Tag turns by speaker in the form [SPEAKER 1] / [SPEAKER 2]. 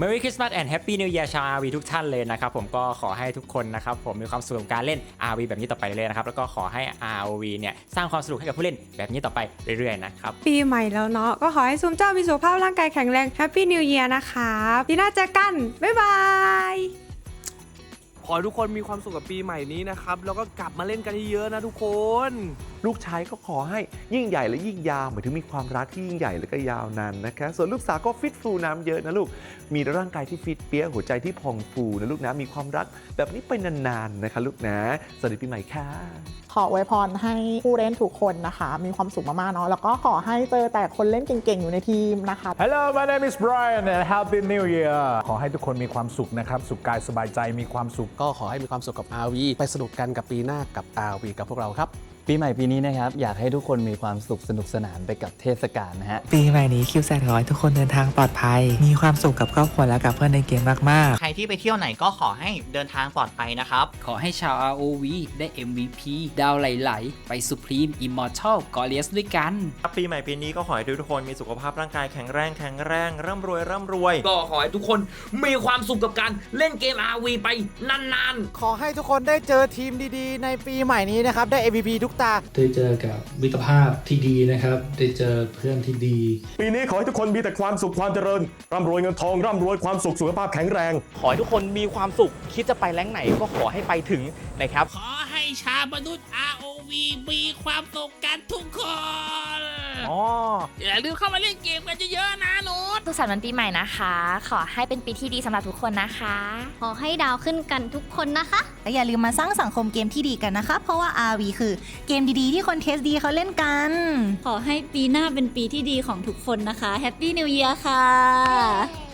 [SPEAKER 1] Merry Christmas and Happy New Year ชาว RV ทุกท่านเลยนะครับผมก็ขอให้ทุกคนนะครับผมมีความสุขกับการเล่น RV แบบนี้ต่อไปเรื่อยๆนะครับแล้วก็ขอให้ RV เนี่ยสร้างความสนุกให้กับผู้เล่นแบบนี้ต่อไปเรื่อยๆนะครับ
[SPEAKER 2] ปีใหม่แล้วเนาะก็ขอให้ซุมเจ้ามีสุขภาพร่างกายแข็งแรง Happy New Year นะคะปีหน้าเจอกันบ๊ายบาย
[SPEAKER 3] ขอให้ทุกคนมีความสุขกับปีใหม่นี้นะครับแล้วก็กลับมาเล่นกันเยอะๆนะทุกคน
[SPEAKER 4] ลูกชายก็ขอให้ยิ่งใหญ่และยิ่งยาวหมายถึงมีความรักที่ยิ่งใหญ่และก็ยาวนานนะคะส่วนลูกสาวก็ฟิตฟูน้ำเยอะนะลูก มีร่างกายที่ฟิตเปี้ยหัวใจที่พองฟูนะลูกนะมีความรักแบบนี้ไปนานๆนะคะลูกนะสวัสดีปีใหม่ค่ะ
[SPEAKER 5] ขออวยพรให้ผู้เล่นทุกคนนะคะ มีความสุขมากๆเนาะแล้วก็ขอให้เจอแต่คนเล่นเก่งๆอยู่ในทีมนะคะ
[SPEAKER 6] Hello my name is Brian and Happy New Year ขอให้ทุกคนมีความสุขนะครับสุขกายสบายใจมีความสุข
[SPEAKER 7] ก็ขอให้มีความสุขกับ RV ไปสนุกกันกับปีหน้ากับ RV กับพวกเราครับ
[SPEAKER 8] ปีใหม่ปีนี้นะครับ อยากให้ทุกคนมีความสุขสนุกสนานไปกับเทศกาลนะฮะ
[SPEAKER 9] ปีใหม่นี้คิวแซดขอให้ทุกคนเดินทางปลอดภัย มีความสุขกับครอบครัวและกับเพื่อนในเกมมากๆ
[SPEAKER 10] ใครที่ไปเที่ยวไหนก็ขอให้เดินทางปลอดภัยนะครับ
[SPEAKER 11] ขอให้ชาว ROV ได้ MVP ดาวไหลๆ ไป Supreme Immortal g o r i o u s ด้วยกัน
[SPEAKER 1] ปีใหม่ปีนี้ก็ขอให้ทุกคนมีสุขภาพร่างกายแข็งแรงแข็งแรงร่ำรวยร่ำรวย
[SPEAKER 12] ก็ขอให้ทุกคนมีความสุขกับการเล่นเกม RV ไปนาน
[SPEAKER 13] ขอให้ทุกคนได้เจอทีมดีๆ ในปีใหม่นี้นะครับ ได้ MVP ทุกตา
[SPEAKER 14] ได้เจอกับมิตรภาพที่ดีนะครับ ได้เจอเพื่อนที่ดี
[SPEAKER 15] ปีนี้ขอให้ทุกคนมีแต่ความสุขความเจริญ ร่ำรวยเงินทอง ร่ำรวยความสุขสุขภาพแข็งแรง
[SPEAKER 12] ๆขอให้ทุกคนมีความสุข คิดจะไปแรงไหนก็ขอให้ไปถึงนะครับ
[SPEAKER 11] ขอให้ชาวมนุษย์ ROV มีความสุขกันทุกคน
[SPEAKER 3] อ๋อ
[SPEAKER 11] อย่าลืมเข้ามาเล่นเกมกันเยอะๆนะโน้ต
[SPEAKER 16] สุขสันต์วันปีใหม่นะคะ ขอให้เป็นปีที่ดีสำหรับทุกคนนะคะ
[SPEAKER 17] ขอให้ดาวขึ้นกันทุกคนนะคะ
[SPEAKER 16] และอย่าลืมมาสร้างสังคมเกมที่ดีกันนะคะ เพราะว่า RV คือเกมดีๆ ที่คนเทสดีเขาเล่นกัน
[SPEAKER 17] ขอให้ปีหน้าเป็นปีที่ดีของทุกคนนะคะ Happy New Year ค่ะ